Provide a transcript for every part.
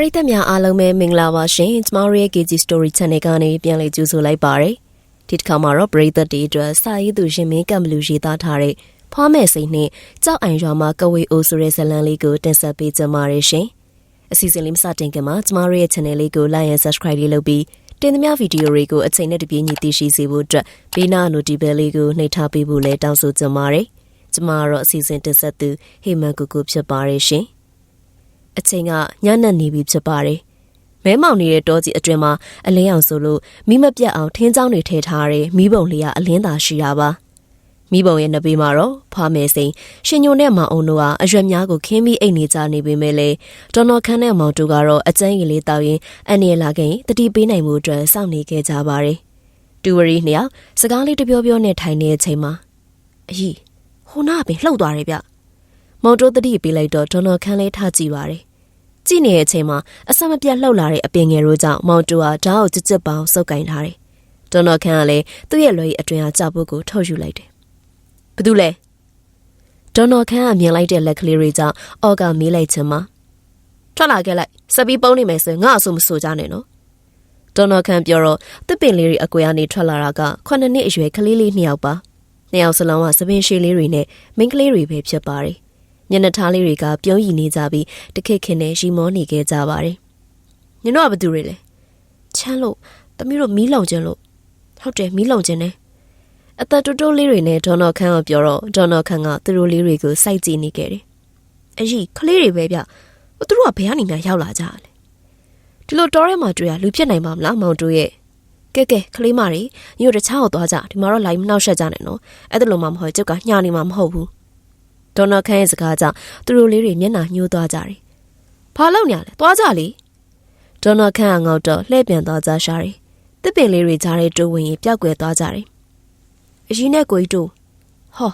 ပရိသတ်များအားလုံးပဲမင်္ဂလာပါရှင်ကျမတို့ရဲ့ KG Story Channel ကနေပြန်လည်ကြိုဆိုလိုက်ပါရစေဒီတစ်ခါမှာတော့ပရိသတ်တွေအတွက်စာရေးသူရှင်မင်းကံဘလူရေးသားထားတဲ့ဖွားမဲ့စိတ်နဲ့ကြောက်အိုင်ရွာမှာကဝေအိုဆိုတဲ့ဇာတ်လမ်းလေးကိုတင်ဆက်ပေးကြပါရရှင်အစီအစဉ်လေးမစတင်ခင်မှာကျမတို့ရဲ့ channel လေးကို like and subscribe လေးလုပ်ပြီးတင်သမျှဗီဒီယိုတွေကိုအချိန်နဲ့တပြေးညီသိရှိစေဖို့အတွက်ဘေးနာ notification လေးကိုနှိပ်ထားပေးဖို့လည်းတောင်းဆိုကြပါရစေကျမကတော့အစီအစဉ်တင်ဆက်သူဟေမန်ကူကူဖြစ်ပါရရှင် အချိန်ကညနေနေပြီဖြစ်ပါတယ်။မဲမောင်နေတဲ့တောကြီးအတွင်မှာအလင်းအောင်ဆိုလို့မိမပြတ်အောင်ထင်းချောင်းတွေထည့်ထားတဲ့မိဘုံလေးကအလင်းသာရှိတာပါ။မိဘုံရဲ့နှစ်ပေမှာတော့ဖွားမယ်စိန်ရှင်ညိုနဲ့မောင်အောင်တို့ကအရွက်များကိုခင်းပြီးအိတ်နေကြနေပေမဲ့လေဒေါ်နော်ခန်းနဲ့မောင်တို့ကတော့အကျန်းကြီးလေးတောက်ရင်အန်ရလာခင်တတိပေးနိုင်မှုအတွက်စောင့်နေခဲ့ကြပါတယ်။တူဝရီနှစ်ယောက်စကားလေးတပြောပြောနဲ့ထိုင်နေတဲ့အချိန်မှာအကြီးဟိုနာပင်လှုပ်သွားတယ်ဗျ။မောင်တိုးတတိပေးလိုက်တော့ဒေါ်နော်ခန်းလေးထားကြည့်ပါတယ်။ ကြည့်နေတဲ့အချိန်မှာအဆက်မပြတ်လှုပ်လာတဲ့အပင်ငယ်တို့ကြောင့်မောင်တိုးဟာဓာတ်ကိုကြစ်ကြစ်ပေါင်းစုပ်ကင်ထားတယ်။ဒေါ်နော်ခန်းကလည်းသူ့ရဲ့လွယ်အတွင်ဟာကြောက်ဖို့ကိုထုတ်ယူလိုက်တယ်။ဘာတူလဲ။ဒေါ်နော်ခန်းကမြင်လိုက်တဲ့လက်ကလေးတွေကြောင့်အော်ကမေးလိုက်ချင်မှာထွက်လာခဲ့လိုက်စပီးပုံးနေမယ်ဆိုရင်ငါအဆူမဆိုကြနဲ့နော်။ဒေါ်နော်ခန်းပြောတော့တစ်ပင်လေးတွေအကွေကနေထွက်လာတာကခုနှစ်နှစ်အရွယ်ကလေးလေးနှစ်ယောက်ပါ။နှစ်ယောက်စလုံးကစပင်ရှည်လေးတွေနဲ့မိန်းကလေးတွေပဲဖြစ်ပါတယ်။ ညနေသားလေးတွေကပြုံးရည်နေကြပြီးတခက်ခင်နဲ့ရီမောနေခဲ့ကြပါတယ်။ညတို့ကဘာတူတွေလဲ။ချမ်းလို့တမီးတို့မီးလောင်ခြင်းလို့ဟုတ်တယ်မီးလောင်ခြင်းနဲ့အသက်တိုးတိုးလေးတွေနဲ့ဒေါ်နော်ခန်းကပြောတော့ဒေါ်နော်ခန်းကသူတို့လေးတွေကိုစိုက်ကြည့်နေခဲ့တယ်။အကြီးကလေးတွေပဲဗျ။သူတို့ကဘယ်ကနေမှရောက်လာကြလဲ။ဒီလိုတောထဲမှာတွေ့ရလူဖြစ်နိုင်ပါမလားမောင်တို့ရဲ့ကဲကဲကလေးမတွေညို့တခြားကိုသွားကြဒီမှာတော့လိုက်မနှောက်ရှက်ကြနဲ့နော်။အဲ့ဒါလိုမှမဟုတ်ကျုပ်ကညှာနေမှာမဟုတ်ဘူး။ ဒေါ်နော်ခန်းရဲ့စကားကြောင့်သူတို့လေးတွေမျက်နှာညှိုးသွားကြတယ်။ဘာလုပ်နေရလဲ။သွားကြလေ။ဒေါ်နော်ခန်းကငေါက်တော့လှည့်ပြန်သွားကြရှာတယ်။တစ်ပင်လေးတွေကြားတဲ့တိုးဝင်ရင်ပျောက်ကွယ်သွားကြတယ်။အရင်နဲ့ကိုကြီးတို့ဟော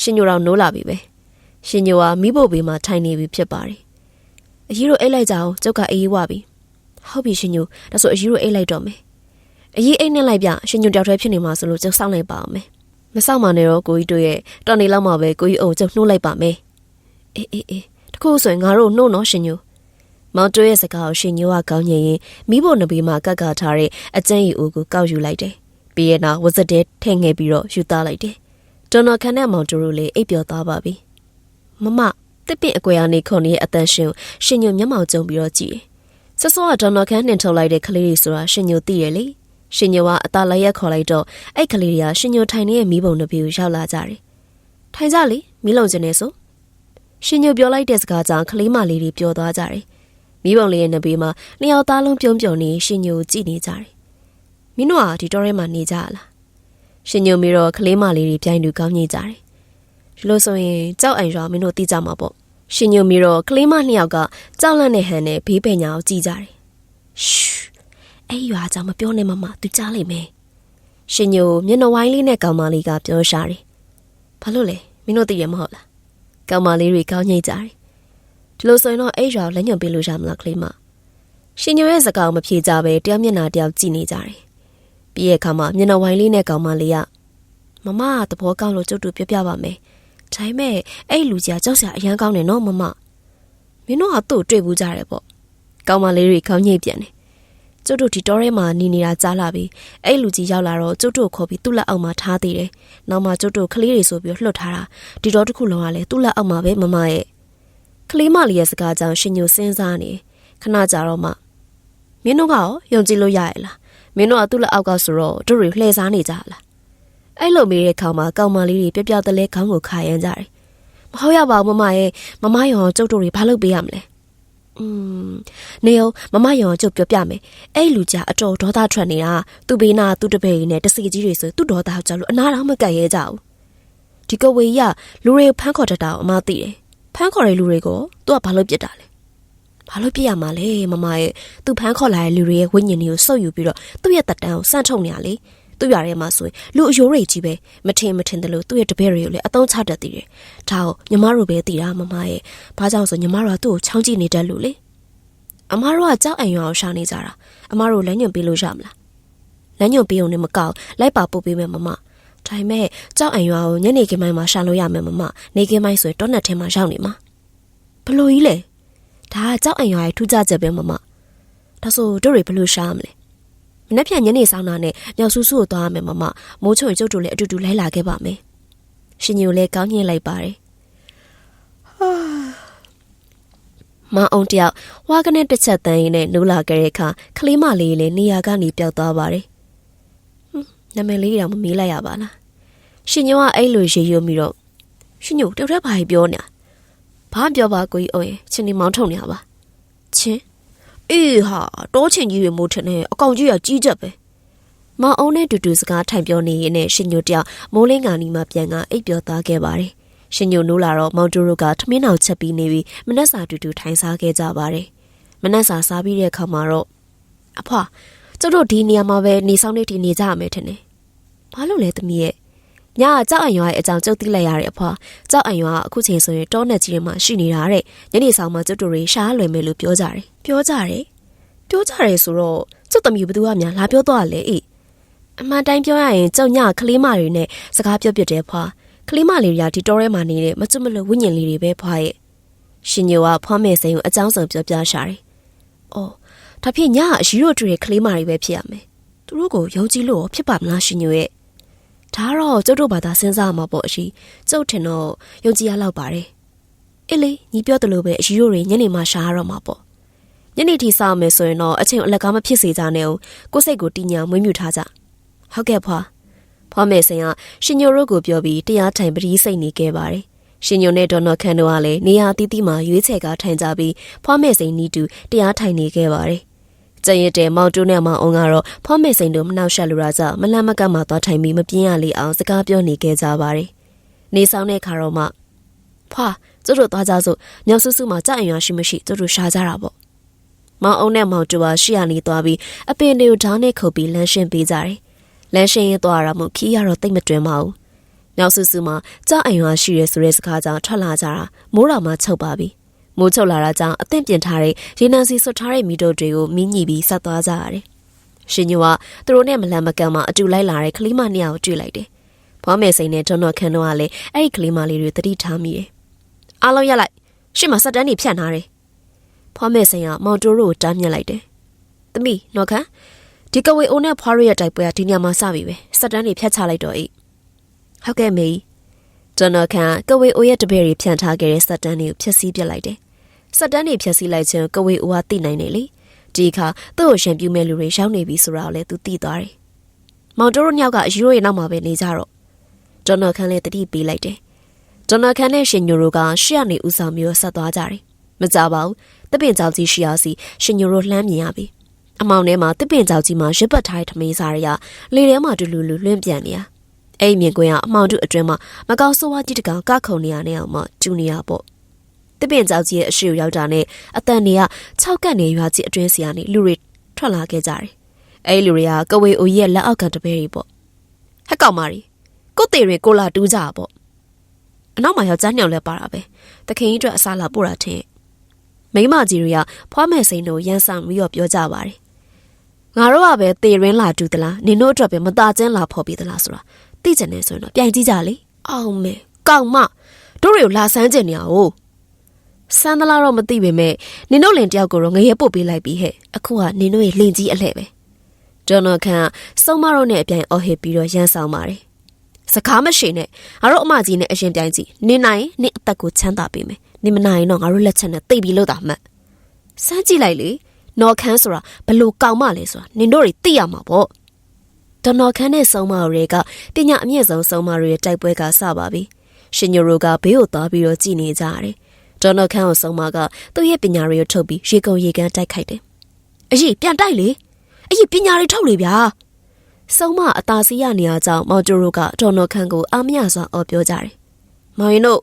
ရှင်ညိုတော်နိုးလာပြီပဲ။ရှင်ညိုကမိဖို့ဘေးမှာထိုင်နေပြီဖြစ်ပါတယ်။အကြီးတို့အိတ်လိုက်ကြအောင်ကျုပ်ကအေးဝပြီ။ဟုတ်ပြီရှင်ညိုဒါဆိုအကြီးတို့အိတ်လိုက်တော့မယ်။အကြီးအိတ်နဲ့လိုက်ပြရှင်ညိုတယောက်တည်းဖြစ်နေမှာဆိုလို့ကျုပ်စောင့်လိုက်ပါအောင်မယ်။ မဆောက်မနဲ့တော့ကိုကြီးတို့ရဲ့တော်နေလောက်မှပဲကိုကြီးအုံကျုပ်နှိုးလိုက်ပါမယ်အေးအေးအေးတခုဆိုရင်ငါတို့နှိုးနော်ရှင်ညိုမောင်တွဲရဲ့စကားကိုရှင်ညိုကကောင်းညင်ရင်မိဖို့နဘေးမှာကတ်ကထားတဲ့အကျန်းရီအိုးကိုကောက်ယူလိုက်တယ်ပြီးရဲ့နောက်ဝဇက်တဲထည့်ငယ်ပြီးတော့ယူသားလိုက်တယ်ဒေါ်နော်ခန်နဲ့မောင်တူတို့လည်းအိပ်ပျော်သွားပါပြီမမတစ်ပင့်အကွယ်အနေခုန်ရဲ့အတန်ရှင်ကိုရှင်ညိုမျက်မှောင်ကျုံပြီးတော့ကြည့်တယ်ဆဆောကဒေါ်နော်ခန်နှင်ထုတ်လိုက်တဲ့ကလေးတွေဆိုတာရှင်ညိုသိရလေ ရှင်ညိုကအသာလက်ရက်ခေါ်လိုက်တော့အဲ့ကလေးတွေကရှင်ညိုထိုင်နေတဲ့မိဘုံတစ်ပြေကိုရောက်လာကြတယ်။ထိုင်ကြလေမိလုံကျင်နေဆိုရှင်ညိုပြောလိုက်တဲ့စကားကြောင့်ကလေးမလေးတွေပျော်သွားကြတယ်။မိဘုံလေးရဲ့နှစ်ဘေးမှာနှစ်ယောက်သားလုံးပြုံးပြုံနေရှင်ညိုကြည့်နေကြတယ်။မင်းတို့ကဒီတောထဲမှာနေကြလား။ရှင်ညိုမီတော့ကလေးမလေးတွေပြိုင်တူကောင်းညိကြတယ်။ဒီလိုဆိုရင်ကြောက်အိုင်ရွာမင်းတို့သိကြမှာပေါ့။ရှင်ညိုမီတော့ကလေးမနှစ်ယောက်ကကြောက်လန့်တဲ့ဟန်နဲ့ဘေးပညာကိုကြည့်ကြတယ်။ရှူ အဲ့ရွာကြောင့်မပြောနဲ့မမသူကြားလိမ့်မယ်။ရှင်ညိုမျက်နှာဝိုင်းလေးနဲ့ကောင်မလေးကပြောရှာတယ်။ဘာလို့လဲမင်းတို့သိရမဟုတ်လား။ကောင်မလေးတွေကောင်းညိတ်ကြတယ်။ဒီလိုဆိုရင်တော့အဲ့ရွာကိုလက်ညှို့ပေးလို့ရမလားကလေးမ။ရှင်ညိုရဲ့စကားကိုမဖြေကြပဲတယောက်မျက်နှာတယောက်ကြည့်နေကြတယ်။ပြီးရဲ့အခါမှာမျက်နှာဝိုင်းလေးနဲ့ကောင်မလေးကမမကသဘောကောင်းလို့ကျုပ်တို့ပြောပြပါမယ်။ဒါပေမဲ့အဲ့လူကြီးကကြောက်စရာအရန်ကောင်းတယ်နော်မမ။မင်းတို့ကသူ့ကိုတွေ့ဘူးကြတယ်ပေါ့။ကောင်မလေးတွေခေါင်းညိတ်ပြန်တယ် ကျုပ်တို့ဒီတောထဲမှာနေနေတာကြားလာပြီအဲ့လူကြီးရောက်လာတော့ကျုပ်တို့ခေါ်ပြီးသူ့လက်အောက်မှာထားသေးတယ်နောက်မှကျုပ်တို့ကလေးတွေဆိုပြီးလှုပ်ထားတာဒီတော့တစ်ခုလုံးကလည်းသူ့လက်အောက်မှာပဲမမရဲ့ကလေးမလေးရဲ့စကားကြောင့်ရှင်ညိုစဉ်းစားနေခဏကြာတော့မှမင်းတို့ကရောယုံကြည်လို့ရရဲ့လားမင်းတို့ကသူ့လက်အောက်ကဆိုတော့တို့တွေလှည့်စားနေကြလားအဲ့လိုမေးတဲ့ခါမှာကောင်မလေးတွေပြပြတလဲခေါင်းကိုခါရမ်းကြတယ်မဟုတ်ရပါဘူးမမရဲ့မမရောကျုပ်တို့တွေဘာလုပ်ပေးရမလဲ อืมနေအောင်မမရောင်ကျုပ်ပြောပြမယ်အဲ့လူကြီးအတော်ဒေါသထွက်နေတာသူ့ဘေးနာသူ့တပည့်နဲ့တစီကြီးတွေဆိုသူ့ဒေါသကြောက်လို့အနာတော့မကတ်ရဲကြဘူးဒီကဝေကြီးကလူတွေဖမ်းခေါ်တတ်တာကိုအမသိတယ်ဖမ်းခေါ်တဲ့လူတွေကိုသူကဘာလို့ပြစ်တာလဲဘာလို့ပြစ်ရမှာလဲမမရဲ့သူဖမ်းခေါ်လာတဲ့လူတွေရဲ့ဝိညာဉ်တွေကိုစုပ်ယူပြီးတော့သူ့ရဲ့တက်တန်းကိုစန့်ထုတ်နေရလေ သူ့ရထဲမှာဆိုရင်လူအယိုးတွေကြီးပဲမထင်မထင်တယ်လို့သူ့ရဲ့တပည့်တွေကိုလည်းအတုံးချတတ်သေးတယ်။ဒါကိုညီမတို့ပဲသိတာမမရဲ့။ဘာကြောင့်ဆိုညီမတို့ကသူ့ကိုချောင်းကြည့်နေတတ်လို့လေ။အမတို့ကကြောက်အံရွာကိုရှာနေကြတာ။အမတို့လက်ညွန်ပေးလို့ရမလား။လက်ညွန်ပေးုံနဲ့မကောက်လိုက်ပါပို့ပေးမယ်မမ။ဒါပေမဲ့ကြောက်အံရွာကိုညနေခင်းပိုင်းမှာရှာလို့ရမယ်မမ။နေခင်းပိုင်းဆိုရင်တောနက်ထဲမှာရောက်နေမှာ။ဘလို့ကြီးလဲ။ဒါကကြောက်အံရွာရဲ့ထူးခြားချက်ပဲမမ။ဒါဆိုတို့တွေဘလို့ရှားမလဲ မနေ့ပြန်ညနေဆောင်တာနဲ့ညောင်ဆူဆူကိုသွားရမယ်မမမိုးချုံကျုပ်တို့လည်းအတူတူလိုက်လာခဲ့ပါမယ်ရှင်ညိုလည်းကောင်းညှင်းလိုက်ပါတယ်မအောင်တယောက်ဝါကနေတစ်ချက်တန်းရင်းနဲ့နိုးလာခဲ့တဲ့အခါကလေးမလေးလည်းနေရာကနေပျောက်သွားပါတယ်နာမည်လေးတော့မမေးလိုက်ရပါလားရှင်ညိုကအဲ့လိုရေရွပြီးတော့ရှင်ညိုတော်တော်ဘာပြောနေတာဘာပြောပါကိုကြီးအောင်ရင်ချင်းနေမောင်းထုံနေရပါချင်း အေးဟာတောချင်းကြီးတွေမို့ထင်နေအကောင်ကြီးကကြီးကြက်ပဲမအောင်နဲ့တူတူစကားထိုင်ပြောနေရင်နဲ့ရှင်ညိုတယောက်မိုးလင်းကနီမှပြန်ကအိပ်ပျော်သွားခဲ့ပါတယ်ရှင်ညိုနိုးလာတော့မောင်တူတို့ကထမင်းအောင်ချက်ပြီးနေပြီးမနက်စာတူတူထိုင်စားခဲ့ကြပါတယ်မနက်စာစားပြီးတဲ့အခါမှာတော့အဖွာကျတို့ဒီနေရာမှာပဲနေဆောင်နေဒီနေကြရမယ်ထင်တယ်ဘာလို့လဲသမီးရဲ့ ညကကြောက်အံရွာရဲ့အကြောင်းကြုတ်သိလိုက်ရတဲ့အဖွာကြောက်အံရွာကအခုချိန်ဆိုရင်တောနဲ့ကြီးထဲမှာရှိနေတာတဲ့ညနေဆောင်မှာကျတို့တွေရှားလွယ်မယ်လို့ပြောကြတယ်ပြောကြတယ်ပြောကြတယ်ဆိုတော့ကျုပ်သမီးဘသူကများလာပြောသွားလေအေးအမှန်တိုင်းပြောရရင်ကျုံညကလေးမတွေနဲ့စကားပြောပြတဲ့ဖွာကလေးမလေးတွေကဒီတောထဲမှာနေတဲ့မကျွတ်မလို့ဝိညာဉ်လေးတွေပဲဖွာရဲ့ရှင်ညိုကဖွားမဲ့စိန်ကိုအကြောင်းစုံပြောပြရှာတယ်။အော်ဒါဖြင့်ညကအရီတို့တွေ့တဲ့ကလေးမတွေပဲဖြစ်ရမယ်။သူတို့ကိုယုံကြည်လို့ဖြစ်ပါမလားရှင်ညိုရဲ့ ဒါတော့ကျုပ်တို့ဘာသာစဉ်းစားမှာပေါ့အရှိကျုပ်ထင်တော့ယုံကြည်ရလောက်ပါတယ်။အေးလေညီပြောတယ်လို့ပဲအရီတို့တွေညနေမှရှာရတော့မှာပေါ့။ညနေထိစောင့်မယ်ဆိုရင်တော့အချိန်အလကားမဖြစ်စေကြနဲ့ဦးကိုယ်စိတ်ကိုတည်ညာမွေးမြူထားကြ။ဟုတ်ကဲ့ဖွာ။ဖွားမယ်စင်ကရှင်ညိုတို့ကိုပြောပြီးတရားထိုင်ပတိစိတ်နေခဲ့ပါတယ်။ရှင်ညိုနဲ့ဒေါ်နော်ခန်တို့ကလည်းနေရာတီးတီးမှာရွေးချယ်ကထိုင်ကြပြီးဖွားမယ်စိန်နီးတူတရားထိုင်နေခဲ့ပါတယ်။ ကျန်ရတဲ့မောင်တူနဲ့မောင်အောင်ကတော့ဖွားမယ်စိန်တို့မနှောက်ရှက်လိုတာကြောင့်မလန့်မကတ်မှသွားထိုင်ပြီးမပြင်းရလေအောင်စကားပြောနေခဲ့ကြပါတယ်။နေဆောင်တဲ့ခါတော့မှဖွာကျတို့သွားကြစို့မြောက်ဆူဆူမှာကြအံ့ရွာရှိမရှိကျတို့ရှာကြတာပေါ့။မောင်အောင်နဲ့မောင်တူကရှေ့ကနေသွားပြီးအပင်တွေကိုဓာတ်နဲ့ခုတ်ပြီးလမ်းရှင်းပေးကြတယ်။လမ်းရှင်းရင်သွားရမှုခီးရတော့တိတ်မတွင်ပါဘူး။မြောက်ဆူဆူမှာကြအံ့ရွာရှိရဲဆိုတဲ့စကားကြောင့်ထွက်လာကြတာမိုးတော်မှာချုပ်ပါပြီ။ မိုးချုပ်လာတာကြောင့်အသင့်ပြင်ထားတဲ့ရေနံစီဆွတ်ထားတဲ့မီတိုတွေကိုမင်းညီပြီးဆက်သွားကြရတယ်။ရှင်ညိုကသူတို့နဲ့မလန်မကန်မှအတူလိုက်လာတဲ့ကလေးမနှစ်ယောက်ကိုတွေ့လိုက်တယ်။ဘွားမယ်စိန်နဲ့တွန်းတော့ခန်းတော့ကလည်းအဲ့ဒီကလေးမလေးတွေတတိထားမိတယ်။အားလုံးရက်လိုက်ရှေ့မှာစက်တန်းနေဖြတ်ထားတယ်။ဘွားမယ်စိန်ကမောင်တိုးတို့ကိုတားမြစ်လိုက်တယ်။သမီးနော်ခန်းဒီကဝေအိုနဲ့ဖွားရရဲ့တိုက်ပွဲကဒီညမှာစပြီပဲစက်တန်းတွေဖြတ်ချလိုက်တော့အေးဟုတ်ကဲ့မေကျွန်တော်ခန့်ကဝေအိုရဲ့တပည့်တွေဖြန့်ထားခဲ့တဲ့စက်တန်းတွေကိုဖျက်ဆီးပစ်လိုက်တယ် စက်တန်းတွေဖျက်ဆီးလိုက်ခြင်းကဝေအိုကသိနိုင်တယ်လေဒီအခါသူ့ကိုရှင်ပြူမဲ့လူတွေရောက်နေပြီဆိုတာကိုလည်းသူသိသွားတယ်မောင်တိုးတို့ညောက်ကအယူရိုရဲ့နောက်မှာပဲနေကြတော့ကျွန်တော်ခန့်လည်းတတိပေးလိုက်တယ်ကျွန်တော်ခန့်နဲ့ရှင်ညိုတို့ကရှေ့ကနေဦးဆောင်မျိုးဆက်သွားကြတယ်မကြပါဘူးတပင်ကြောင်ကြီးရှိရစီရှင်ညိုတို့လှမ်းမြင်ရပြီအမောင်ထဲမှာတစ်ပင်ကြောက်ကြီးမှာရစ်ပတ်ထားတဲ့ထမင်းစားရရလေထဲမှာတူလူလူလွင့်ပြန်နေရအဲ့မြင်ကွင်းကအမောင်တို့အတွင်းမှာမကောင်းဆိုးဝါးကြီးတကောင်ကခုံနေရနေအောင်မှကျူနေရပေါ့ တစ်ပင်ကြောက်ကြီးရဲ့အရှိကိုရောက်တာနဲ့အတန်တွေက၆ကတ်နေရွာကြီးအတွင်းစီကနေလူတွေထွက်လာခဲ့ကြတယ်အဲ့လူတွေကကဝေအိုရဲ့လက်အောက်ကတပည့်တွေပေါ့ဟက်ကောင်မာရီကိုတေရင်ကိုလာတူးကြပေါ့အနောက်မှာယောက်ျားညောင်လဲပါတာပဲတခင်ကြီးအတွက်အစားလာပို့တာထင်မိမကြီးတွေကဖွားမဲ့စိန်တို့ရန်ဆောင်ပြီးတော့ပြောကြပါတယ်ငါတို့ကပဲသေရင်းလာတူသလားနင်တို့အတွက်ပဲမตาကျင်းလာဖော်ပြီးသလားဆိုတာသိချင်နေဆိုရင်တော့ပြိုင်ကြည့်ကြလေအောင်မေကောက်မတို့တွေကိုလာဆန်းကျင်နေရအောင် စမ်းသလားတော့မသိပေမဲ့နင်တို့လင်တယောက်ကိုတော့ငရဲပုတ်ပေးလိုက်ပြီဟဲ့အခုကနင်တို့ရဲ့လင်ကြီးအလှဲ့ပဲဂျွန်နော်ခန်ကစုံမတို့နဲ့အပြိုင်အော်ဟစ်ပြီးတော့ရန်ဆောင်ပါတယ်စကားမရှိနဲ့ငါတို့အမကြီးနဲ့အရင်ပြိုင်ကြည့်နင်နိုင်နင်အသက်ကိုချမ်းသာပေးမယ်နင်မနိုင်တော့ငါတို့လက်ချက်နဲ့တိတ်ပြီးလို့တာမှတ်စမ်းကြည့်လိုက်လေနော်ခန်းဆိုတာဘလို့ကောင်းမလဲဆိုတာနင်တို့တွေသိရမှာပေါ့ဒေါ်နော်ခန်းနဲ့စုံမတွေကပညာအမြင့်ဆုံးစုံမတွေရဲ့တိုက်ပွဲကစပါပြီရှင်ညိုရိုကဘေးကိုသွားပြီးတော့ကြည်နေကြတယ် ဒေါ်နော်ခန်းကိုစုံမကသူ့ရဲ့ပညာတွေကိုထုတ်ပြီးရေကုန်ရေကန်တိုက်ခိုက်တယ်အကြီးပြန်တိုက်လေအကြီးပညာတွေထုတ်လေဗျာစုံမအသာစီးရနေရကြောင်းမော်တိုရိုကဒေါ်နော်ခန်းကိုအားမရစွာအော်ပြောကြတယ်မောင်ရင်တို့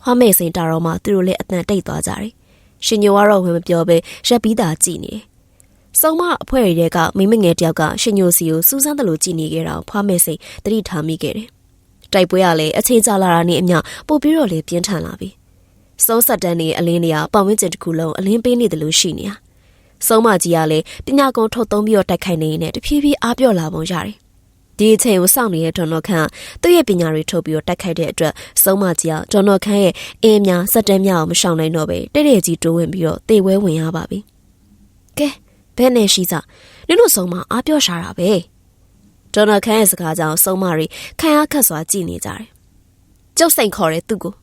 ဖွားမေစိန်တာတော်မှသူတို့လည်းအတန်တိတ်သွားကြတယ်ရှင်ညိုကတော့ဝင်မပြောပဲရက်ပြီးသားကြည်နေတယ်။စုံမအဖွဲ့တွေကမိမငယ်တယောက်ကရှင်ညိုစီကိုစူးစမ်းတယ်လို့ကြည်နေခဲ့တာကိုဖွားမဲ့စိတ်တတိထားမိခဲ့တယ်။တိုက်ပွဲကလည်းအချိန်ကြာလာတာနဲ့အမျှပို့ပြီးတော့လေပြင်းထန်လာပြီ။ စုံဆက်တန်းနေအလင်းတွေကပတ်ဝန်းကျင်တစ်ခုလုံးအလင်းပေးနေတယ်လို့ရှိနေတာ။စုံမကြီးကလည်းပညာကုံထုတ်သုံးပြီးတော့တိုက်ခိုက်နေနေတဖြည်းဖြည်းအားပြော့လာပုံရတယ်။ဒီအချိန်ကိုစောင့်နေတဲ့ဒေါ်နော်ခန့်သူ့ရဲ့ပညာတွေထုတ်ပြီးတော့တိုက်ခိုက်တဲ့အတွက်စုံမကြီးကဒေါ်နော်ခန့်ရဲ့အင်းများစက်တန်းများအောင်မရှောင်နိုင်တော့ပဲတဲ့တဲ့ကြီးတိုးဝင်ပြီးတော့တေဝဲဝင်ရပါပြီ။ကဲဘယ်နဲ့ရှိစားနင်တို့ဆုံးမအားပြောရှာတာပဲဒေါ်နယ်ခန်းရဲ့စကားကြောင့်ဆုံးမတွေခံရခက်စွာကြည်နေကြတယ်ကျုပ်စိန်ခေါ်တဲ့သူ့ကို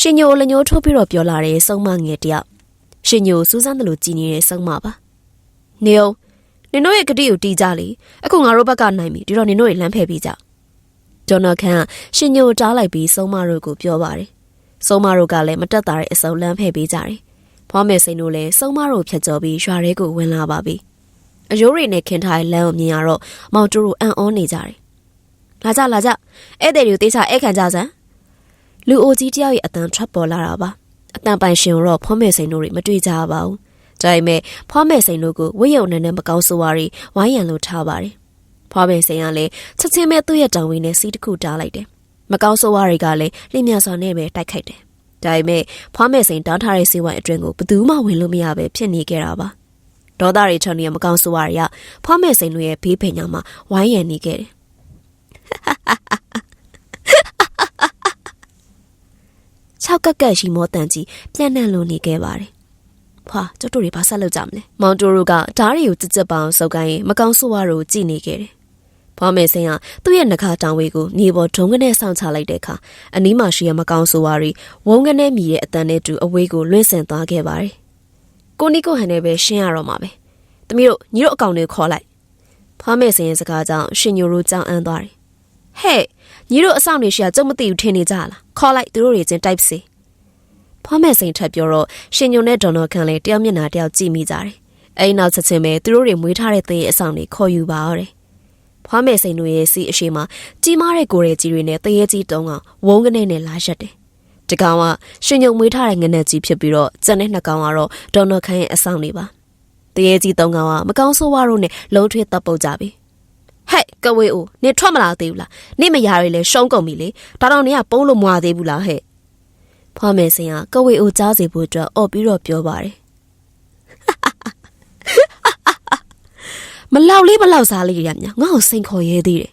ရှင်ညိုလညိုးထိုးပြီးတော့ပြောလာတဲ့ဆုံးမငယ်တယောက်ရှင်ညိုစူးစမ်းတယ်လို့ကြည်နေတဲ့ဆုံးမပါနေအောင်နင်တို့ရဲ့ဂတိကိုတီးကြလေအခုငါတို့ဘက်ကနိုင်ပြီဒီတော့နင်တို့ရဲ့လမ်းဖယ်ပြီးကြဒေါ်နယ်ခန်းကရှင်ညိုတားလိုက်ပြီးဆုံးမတို့ကိုပြောပါတယ်ဆုံးမတို့ကလည်းမတက်တာတဲ့အစုံလမ်းဖယ်ပေးကြတယ်ဖွားမယ်စိန်တို့လည်းဆုံးမတို့ဖြတ်ကျော်ပြီးရွာထဲကိုဝင်လာပါပြီအယိုးတွေနဲ့ခင်ထားတဲ့လမ်းကိုမြင်ရတော့မောင်တူတို့အံ့ဩနေကြတယ်လာကြလာကြဧည့်သည်တွေကိုတေးချဧည့်ခံကြစမ်း လူအိုကြီးတယောက်ရဲ့အတန်ထွက်ပေါ်လာတာပါအတန်ပိုင်ရှင်တော့ဖွားမယ်စိန်တို့တွေမတွေ့ကြပါဘူးဒါပေမဲ့ဖွားမယ်စိန်တို့ကိုဝိယုံနဲ့နဲ့မကောင်းဆိုးဝါးတွေဝိုင်းရန်လို့ထားပါတယ်ဖွားမယ်စိန်ကလည်းချက်ချင်းပဲသူ့ရဲ့တောင်ဝင်းနဲ့စီးတစ်ခုတားလိုက်တယ်မကောင်းဆိုးဝါးတွေကလည်းလျင်မြစွာနဲ့ပဲတိုက်ခိုက်တယ်ဒါပေမဲ့ဖွားမယ်စိန်တောင်းထားတဲ့စီဝိုင်းအတွင်းကိုဘယ်သူမှဝင်လို့မရပဲဖြစ်နေကြတာပါဒေါသတွေချောင်းနေမကောင်းဆိုးဝါးတွေကဖွားမယ်စိန်တို့ရဲ့ဘေးပင်ညာမှာဝိုင်းရန်နေခဲ့တယ် ၆ကက်ကက်ရှိမောတန်ကြီးပြန့်နှံ့လို့နေခဲ့ပါတယ်။ဖွာကျတို့တွေဘာဆက်လုပ်ကြမလဲ။မောင်တိုရိုကဓားတွေကိုကြစ်ကြစ်ပေါအောင်စုပ်ကိုင်းမကောင်းဆိုးဝါးတို့ကြည်နေခဲ့တယ်။ဖွာမယ်စင်ကသူ့ရဲ့နှခါတောင်ဝေးကိုမြေပေါ်ဒုံကနေဆောင်ချလိုက်တဲ့အခါအနီးမှာရှိရမကောင်းဆိုးဝါးတွေဝုန်းကနေမြည်တဲ့အတန်နဲ့တူအဝေးကိုလွင့်ဆင်သွားခဲ့ပါတယ်။ကိုနီကိုဟန်နဲ့ပဲရှင်းရတော့မှာပဲ။သမီးတို့ညီတို့အကောင်တွေခေါ်လိုက်။ဖွာမယ်စင်ရဲ့စကားကြောင့်ရှင်ညိုတို့ကြောင်အန်းသွားတယ်။ဟဲ့ ညီတို့အဆောင်တွေရှိရကြုံမသိဘူးထင်နေကြလားခေါ်လိုက်သူတို့တွေချင်းတိုက်စီဖွားမဲ့စိန်ထက်ပြောတော့ရှင်ညုံနဲ့ဒေါ်နော်ခန်လည်းတယောက်မျက်နှာတယောက်ကြည့်မိကြတယ်အဲ့နောက်ချက်ချင်းပဲသူတို့တွေမွေးထားတဲ့သေးရဲ့အဆောင်တွေခေါ်ယူပါတော့ဖွားမဲ့စိန်တို့ရဲ့စီအရှိမကြီးမားတဲ့ကိုယ်ရဲ့ကြီးတွေနဲ့တရေကြီးတုံးကောင်ဝုန်းကနေနဲ့လာရက်တယ်ဒီကောင်ကရှင်ညုံမွေးထားတဲ့ငနက်ကြီးဖြစ်ပြီးတော့ကျန်တဲ့နှစ်ကောင်ကတော့ဒေါ်နော်ခန်ရဲ့အဆောင်တွေပါတရေကြီးတုံးကောင်ကမကောင်းဆိုးဝါးတို့နဲ့လုံးထွေးတပ်ပုတ်ကြပြီ ဟဲ့ကဝေးအိုနင်ထွက်မလာသေးဘူးလားနင့်မယားတွေလည်းရှုံးကုန်ပြီလေဒါတော့နင်ကပုံးလို့မွာသေးဘူးလားဟဲ့ဖွားမယ်စင်ကကဝေးအိုကြားစီဖို့အတွက်အော်ပြီးတော့ပြောပါတယ်မလောက်လေးမလောက်စားလေးရမြငါ့ကိုစိန်ခေါ်ရဲသေးတယ်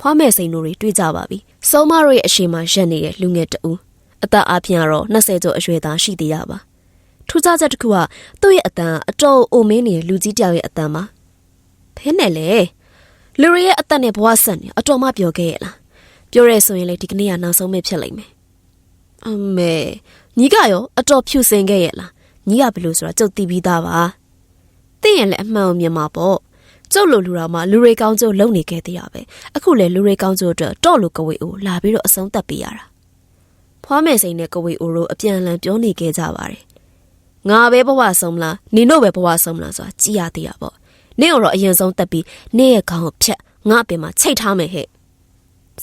ဖွားမယ်စိန်တို့တွေတွေ့ကြပါပြီစောမတို့ရဲ့အရှိမရက်နေတဲ့လူငယ်တဦးအသက်အပြင်ကတော့20ကျော်အရွယ်သားရှိသေးရပါထူးခြားချက်တစ်ခုကသူ့ရဲ့အတန်အတော်အိုမင်းနေတဲ့လူကြီးတယောက်ရဲ့အတန်ပါဖဲနဲ့လေ လူတွေရဲ့အသက်နဲ့ဘဝဆက်နေအတော်မှပြောခဲ့ရလားပြောရဲဆိုရင်လေဒီကနေ့ကနောက်ဆုံးပဲဖြစ်လိမ့်မယ်အမေညီကရောအတော်ဖြူစင်ခဲ့ရလားညီကဘယ်လိုဆိုတာကြုတ်တီးပြီးသားပါသိရင်လည်းအမှန်ကိုမြင်မှာပေါ့ကျုပ်လိုလူတော်မှလူတွေကောင်းကျုပ်လုံနေခဲ့သေးရပဲအခုလေလူတွေကောင်းကျုပ်အတွက်တော့လို့ကဝေအိုလာပြီးတော့အဆုံးသတ်ပေးရတာဖွားမယ်စိန်နဲ့ကဝေအိုတို့အပြန်အလှန်ပြောနေခဲ့ကြပါတယ်ငါပဲဘဝဆုံးမလားနင်တို့ပဲဘဝဆုံးမလားဆိုတာကြည်ရသေးရပေါ့ နင့်တော့အရင်ဆုံးတက်ပြီးနေ့ရဲ့ခေါင်းကိုဖြတ်ငါအပင်မှာချိတ်ထားမယ်ဟဲ့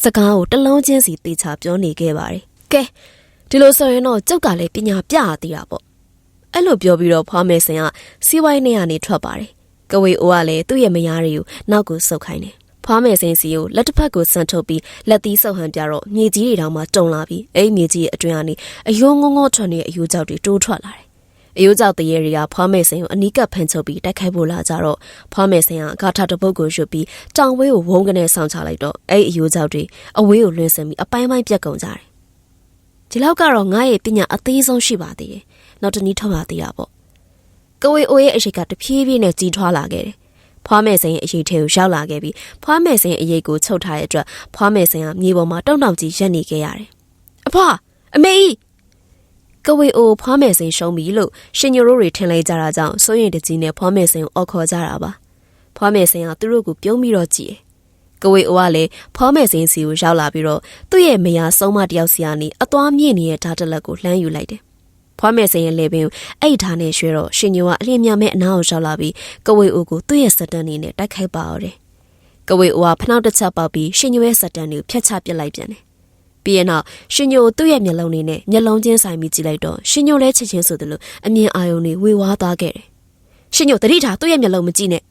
စကားကိုတလုံးချင်းစီတေချာပြောနေခဲ့ပါတယ်ကဲဒီလိုဆိုရင်တော့ကျုပ်ကလည်းပညာပြရသေးတာပေါ့အဲ့လိုပြောပြီးတော့ဖွားမယ်စင်ကစီးဝိုင်းနဲ့ကနေထွက်ပါတယ်ကဝေအိုကလည်းသူ့ရဲ့မယားတွေကိုနောက်ကိုဆုပ်ခိုင်းတယ်ဖွားမယ်စင်စီကိုလက်တစ်ဖက်ကိုဆန်ထုတ်ပြီးလက်သီးဆုပ်ဟန်ပြတော့မြေကြီးတွေတောင်မှတုံလာပြီးအဲ့မြေကြီးရဲ့အတွင်းကနေအယိုးငုံငုံထွက်နေတဲ့အယိုးကြောက်တွေတိုးထွက်လာတယ် အယိုးကြောက်တရေတွေကဖွားမယ်စိန်ကိုအနီးကပ်ဖန်ချုပ်ပြီးတိုက်ခိုက်ဖို့လာကြတော့ဖွားမယ်စိန်ကဂါထာတပုတ်ကိုရွတ်ပြီးတောင်ဝေးကိုဝုန်းကနေဆောင်ချလိုက်တော့အဲ့အယိုးကြောက်တွေအဝေးကိုလွှင့်စင်ပြီးအပိုင်းပိုင်းပြက်ကုန်ကြတယ်ဒီလောက်ကတော့ငါရဲ့ပညာအသေးဆုံးရှိပါသေးတယ်နောက်တနည်းထောက်ပါသေးတာပေါ့ကဝေအိုရဲ့အရေးကတဖြည်းဖြည်းနဲ့ကြီးထွားလာခဲ့တယ်ဖွားမယ်စိန်ရဲ့အရေးထဲကိုရောက်လာခဲ့ပြီးဖွားမယ်စိန်ရဲ့အရေးကိုချုပ်ထားတဲ့အတွက်ဖွားမယ်စိန်ကမြေပေါ်မှာတောက်တောက်ကြီးရက်နေခဲ့ရတယ်အဖွာအမေကြီး ကဝေအိုဖွားမယ်စိန်ရှုံးပြီလို့ရှင်ညိုတို့တွေထင်လိုက်ကြတာကြောင့်စိုးရင်တကြီးနဲ့ဖွားမယ်စိန်ကိုအော်ခေါ်ကြတာပါဖွားမယ်စိန်ကသူတို့ကိုပြုံးပြီးတော့ကြည့်တယ်ကဝေအိုကလည်းဖွားမယ်စိန်စီကိုရောက်လာပြီးတော့သူ့ရဲ့မယားဆုံးမတယောက်စီကနေအသွားမြင့်နေတဲ့ဓာတ်တလက်ကိုလှမ်းယူလိုက်တယ်ဖွားမယ်စိန်ရဲ့လေပင်ကိုအဲ့ဓာတ်နဲ့ရွှဲတော့ရှင်ညိုကအလျင်မြမဲ့အနားကိုရောက်လာပြီးကဝေအိုကိုသူ့ရဲ့စက်တန်နေနဲ့တိုက်ခိုက်ပါတော့တယ်ကဝေအိုကဖနှောက်တစ်ချက်ပေါက်ပြီးရှင်ညိုရဲ့စက်တန်ကိုဖျက်ချပစ်လိုက်ပြန်တယ် ပြီးရင်တော့ရှင်ညိုသူ့ရဲ့မျက်လုံးလေးနဲ့မျက်လုံးချင်းဆိုင်ပြီးကြည့်လိုက်တော့ရှင်ညိုလည်းချစ်ချင်းဆိုသလိုအမြင်အာရုံတွေဝေဝါးသွားခဲ့တယ်။ရှင်ညိုတတိထားသူ့ရဲ့မျက်လုံးမကြည့်နဲ့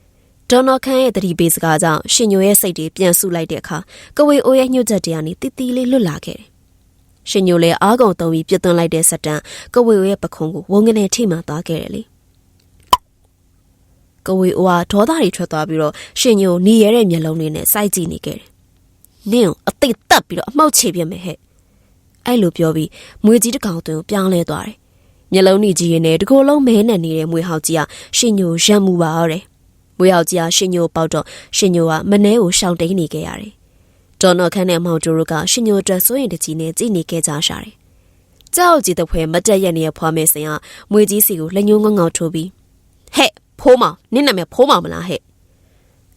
။ဒေါ်နော်ခန်ရဲ့တတိပေးစကားကြောင့်ရှင်ညိုရဲ့စိတ်တွေပြန်ဆုလိုက်တဲ့အခါကဝေအိုရဲ့ညှို့ချက်တရားနေတီတီလေးလွတ်လာခဲ့တယ်။ရှင်ညိုလည်းအားကုန်သုံးပြီးပြစ်သွင်းလိုက်တဲ့စက်တန်ကဝေအိုရဲ့ပခုံးကိုဝုန်းကနေထိမှန်သွားခဲ့တယ်လေ။ကဝေအိုကဒေါသတွေထွက်သွားပြီးတော့ရှင်ညိုနေရတဲ့မျက်လုံးလေးနဲ့စိုက်ကြည့်နေခဲ့တယ် နင့်ကိုအသိတက်ပြီးတော့အမှောက်ချေပြမယ်ဟဲ့အဲ့လိုပြောပြီးမွေကြီးတစ်ကောင်တွင်ပြောင်းလဲသွားတယ်မျက်လုံးကြီးကြီးနဲ့တကိုယ်လုံးမဲနဲ့နေတဲ့မွေဟောက်ကြီးကရှင်ညိုရမ်းမှုပါရတယ်။မွေဟောက်ကြီးကရှင်ညိုပေါက်တော့ရှင်ညိုကမနှဲကိုရှောင်တိန်နေခဲ့ရတယ်။ဒေါ်နော်ခန်းနဲ့မောင်ကျိုတို့ကရှင်ညိုအတွက်စိုးရင်တကြီးနဲ့ကြည်နေခဲ့ကြရှာတယ်။ကြောက်ကြည့်တဲ့ဖွဲမတက်ရက်နေတဲ့ဖွားမဲစင်ကမွေကြီးစီကိုလက်ညှိုးငေါငေါထိုးပြီးဟဲ့ဖိုးမောင်နင့်နာမည်ဖိုးမောင်မလားဟဲ့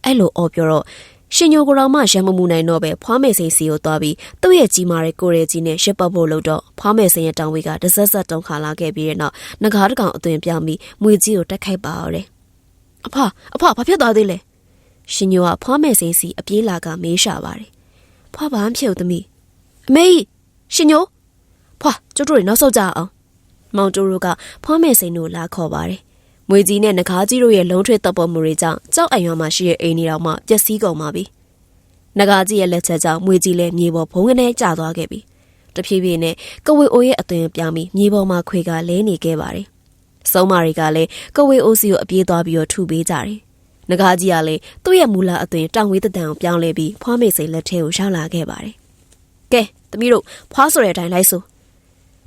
အဲ့လိုအော်ပြောတော့ ရှင်ညိုကိုတော်မှရမ်းမမှုနိုင်တော့ပဲဖွားမယ်စိန်စီကိုသွားပြီးသူ့ရဲ့ကြီးမားတဲ့ကိုရဲကြီးနဲ့ရစ်ပတ်ဖို့လို့တော့ဖွားမယ်စိန်ရဲ့တောင်ဝေးကတဆက်ဆက်တုံးခါလာခဲ့ပြီးတဲ့နောက်ငကားတကောင်အသွင်ပြောင်းပြီးမွေကြီးကိုတက်ခိုက်ပါတော့တယ်အဖအဖဘာဖြစ်သွားသေးလဲရှင်ညိုကဖွားမယ်စိန်စီအပြေးလာကမေးရှာပါတယ်ဖွားဘာမှဖြစ်သမီးအမေရှင်ညိုဖွာကျတို့တွေနောက်ဆုတ်ကြအောင်မောင်တူတို့ကဖွားမယ်စိန်တို့လာခေါ်ပါတယ် မွေကြီးနဲ့ငကားကြီးတို့ရဲ့လုံးထွေးတပ်ပေါ်မှုတွေကြောင့်ကြောက်အံရွာမှာရှိတဲ့အိမ်တွေတော်မှပျက်စီးကုန်ပါပြီ။ငကားကြီးရဲ့လက်ချက်ကြောင့်မွေကြီးလည်းမြေပေါ်ဘုံကနေကျသွားခဲ့ပြီ။တဖြည်းဖြည်းနဲ့ကဝေအိုရဲ့အသွင်ပြောင်းပြီးမြေပေါ်မှာခွေကလဲနေခဲ့ပါတယ်။စုံမာတွေကလည်းကဝေအိုစီကိုအပြေးသွားပြီးတော့ထုပေးကြတယ်။ငကားကြီးကလည်းသူ့ရဲ့မူလအသွင်တောင်ဝေးတံကိုပြောင်းလဲပြီးဖွားမေစိန်လက်ထဲကိုရောက်လာခဲ့ပါတယ်။ကဲသမီးတို့ဖွားဆိုတဲ့အတိုင်းလိုက်ဆို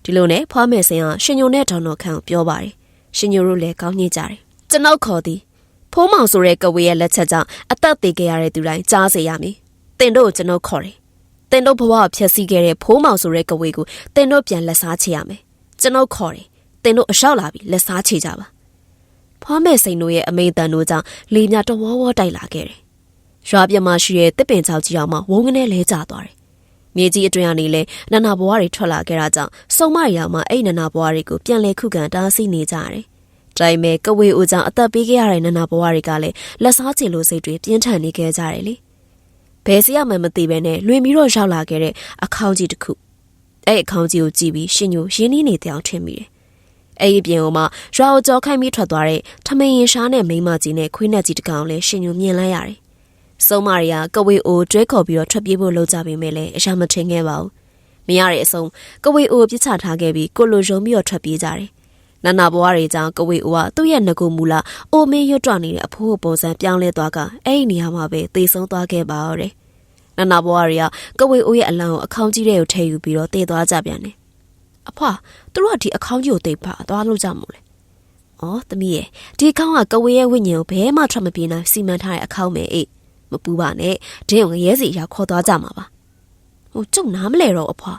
ဒီလိုနဲ့ဖွားမေစိန်ကရှင်ညိုနဲ့ဒေါ်နော်ခန့်ကိုပြောပါတယ်။ ရှင်ညိုတို့လည်းကောင်းညစ်ကြတယ်။ကျွန်ုပ်ခေါ်သည်ဖိုးမောင်ဆိုတဲ့ကဝေရဲ့လက်ချက်ကြောင့်အသက်သေခဲ့ရတဲ့သူတိုင်းကြားစေရမည်။တင်တို့ကိုကျွန်ုပ်ခေါ်တယ်။တင်တို့ဘဝကိုဖျက်ဆီးခဲ့တဲ့ဖိုးမောင်ဆိုတဲ့ကဝေကိုတင်တို့ပြန်လက်စားချေရမယ်။ကျွန်ုပ်ခေါ်တယ်။တင်တို့အလျှောက်လာပြီးလက်စားချေကြပါ။ဖွားမဲ့စိန်တို့ရဲ့အမိတန်တို့ကြောင့်လေညာတဝေါဝေါတိုက်လာခဲ့တယ်။ရွာပြမရှိရဲ့တစ်ပင်ချောက်ကြီးအောင်မှဝုန်းကနေလဲကျသွားတယ်။ မြေကြီးအတွင်းကနေလဲနနာဘွားတွေထွက်လာခဲ့တာကြောင့်စုံမရီအောင်မှအဲ့နနာဘွားတွေကိုပြန်လဲခုခံတားဆီးနေကြရတယ်။ဒါပေမဲ့ကဝေဦးကြောင့်အသက်ပေးခဲ့ရတဲ့နနာဘွားတွေကလည်းလက်စားချေလိုစိတ်တွေပြင်းထန်နေခဲ့ကြတယ်လေ။ဘယ်စီရမှမသိပဲနဲ့လွင်ပြီးတော့ရောက်လာခဲ့တဲ့အခေါင်းကြီးတစ်ခု။အဲ့အခေါင်းကြီးကိုကြည့်ပြီးရှင်ညိုရင်းနှီးနေတဲ့အထင်မိတယ်။အဲ့ဒီပြင်ကမှရွာကိုကြောခိုင်းပြီးထွက်သွားတဲ့ထမင်းရင်ရှားနဲ့မိန်းမကြီးနဲ့ခွေးနက်ကြီးတစ်ကောင်လည်းရှင်ညိုမြင်လိုက်ရတယ်။ စုံမာရီယာကဝေအိုတွဲခေါ်ပြီးတော့ထွက်ပြေးဖို့လုပ်ကြပေမဲ့လည်းအရှာမထင်ခဲ့ပါဘူး။မရတဲ့အဆုံးကဝေအိုပြစ်ချထားခဲ့ပြီးကိုလိုရုံပြီးတော့ထွက်ပြေးကြတယ်။နန္နာဘွားတွေကြောင့်ကဝေအိုကသူ့ရဲ့ငကိုမူလာအိုမင်းရွတ်တွနေတဲ့အဖိုးပုံစံပြောင်းလဲသွားကအဲ့ဒီနေရာမှာပဲသေဆုံးသွားခဲ့ပါတော့တယ်။နန္နာဘွားတွေကကဝေအိုရဲ့အလံကိုအခေါင်းကြီးတဲ့ကိုထည့်ယူပြီးတော့တည်သွားကြပြန်တယ်။အဖွာသူတို့ကဒီအခေါင်းကြီးကိုတိတ်ပါသွားလို့ကြမို့လဲ။အော်သမီးရဲ့ဒီအခေါင်းကကဝေရဲ့ဝိညာဉ်ကိုဘဲမှထွက်မပြေးနိုင်စီမံထားတဲ့အခေါင်းပဲအေး မပူပါနဲ့ဒင်းကိုငရဲစီရောက်ခေါ်သွားကြမှာပါ။ဟိုကျုံနားမလဲတော့အဖွာ